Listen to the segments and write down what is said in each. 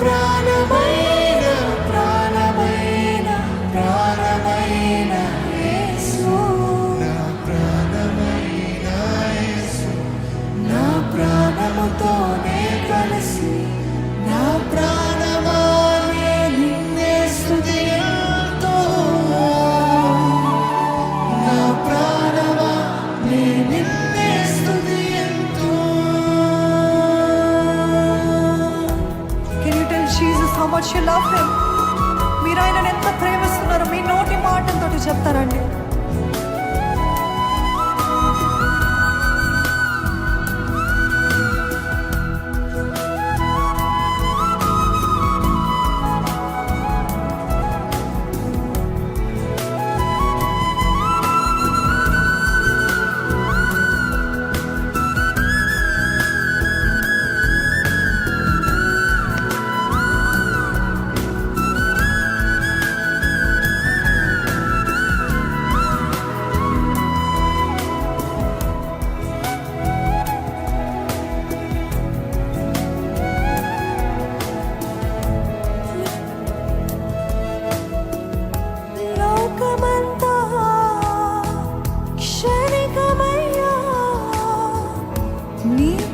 പ്രാണമയ you love him మీరు ఆయనను ఎంత ప్రేమిస్తున్నారో మీ నోటి మాటలతో చెప్తారండి. నీ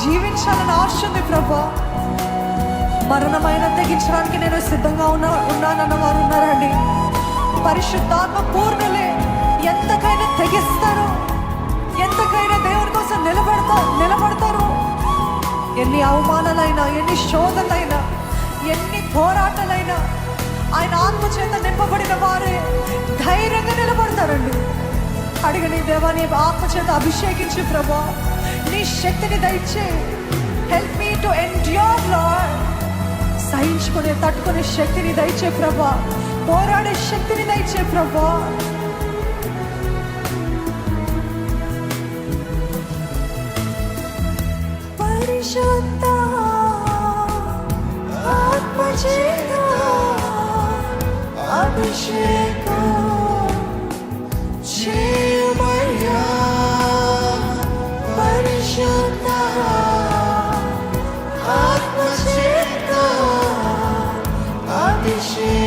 జీవించాలని ఆశ ఉంది ప్రభా. మరణమైన తెగించడానికి నేను సిద్ధంగా ఉన్నా ఉన్నానన్న వారు ఉన్నారండి. పరిశుద్ధాత్మ పూర్ణులే. ఎంతకైనా తెగిస్తారు. ఎంతకైనా దేవుని కోసం నిలబడతా నిలబడతారు. ఎన్ని అవమానాలైనా ఎన్ని శోధలైనా ఎన్ని పోరాటాలైనా ఆయన ఆత్మ చేత నింపబడిన వారే ధైర్యంగా నిలబడతారండి. అడిగని దేవా ఆత్మ చేత అభిషేకించు ప్రభా. నీ శక్తిని దయచే. Help me to endure lord సహించుకునే తట్టుకునే శక్తిని దయచే ప్రభా. పోరాడే శక్తిని దయచే ప్రభా. పరిశుద్ధ ఆత్మచేత అభిషేకం అభిషేకం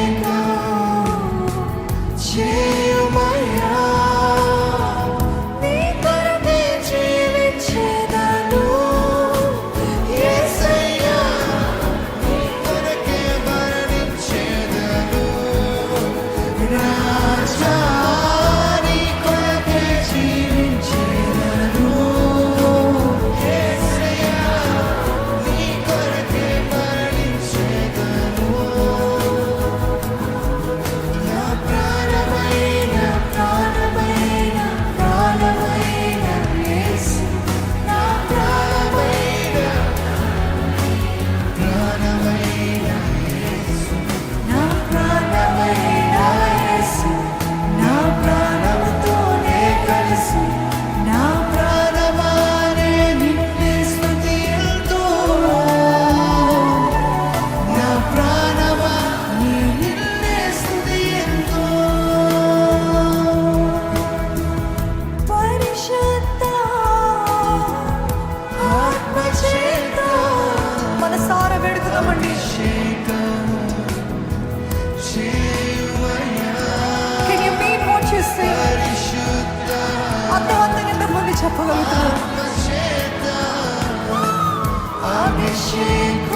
sei Adonne da felice a poco Abishin